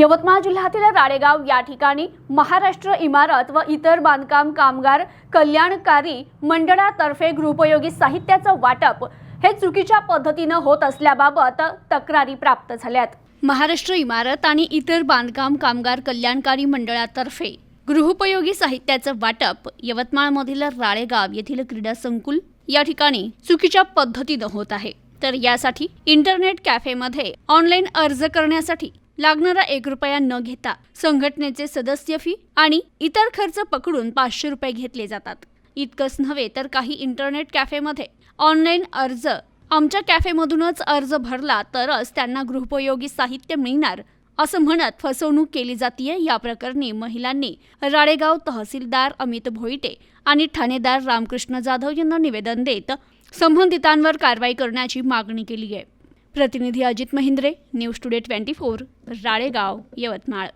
यवतमाळ जिल्ह्यातील राळेगाव या ठिकाणी महाराष्ट्र इमारत व इतर बांधकाम कामगार कल्याणकारी मंडळातर्फे गृहोपयोगी साहित्याचं वाटप हे चुकीच्या पद्धतीनं होत असल्याबाबत तक्रारी प्राप्त झाल्यात. महाराष्ट्र इमारत आणि इतर बांधकाम कामगार कल्याणकारी मंडळातर्फे गृहोपयोगी साहित्याचं वाटप यवतमाळमधील राळेगाव येथील क्रीडा संकुल या ठिकाणी चुकीच्या पद्धतीनं होत आहे. तर यासाठी इंटरनेट कॅफेमध्ये ऑनलाईन अर्ज करण्यासाठी लागणारा एक रुपया न घेता संघटनेचे सदस्य फी आणि इतर खर्च पकडून पाचशे रुपये घेतले जातात. इतकंच नव्हे तर काही इंटरनेट कॅफेमध्ये ऑनलाईन अर्ज आमच्या कॅफेमधूनच अर्ज भरला तरच त्यांना गृहोपयोगी साहित्य मिळणार असं म्हणत फसवणूक केली जातीय या प्रकरणी महिलांनी राळेगाव तहसीलदार अमित भोईटे आणि ठाणेदार रामकृष्ण जाधव यांना निवेदन देत संबंधितांवर कारवाई करण्याची मागणी केली आहे प्रतिनिधी Ajit Mahindre news today twenty four Ralegaon Yavatmal.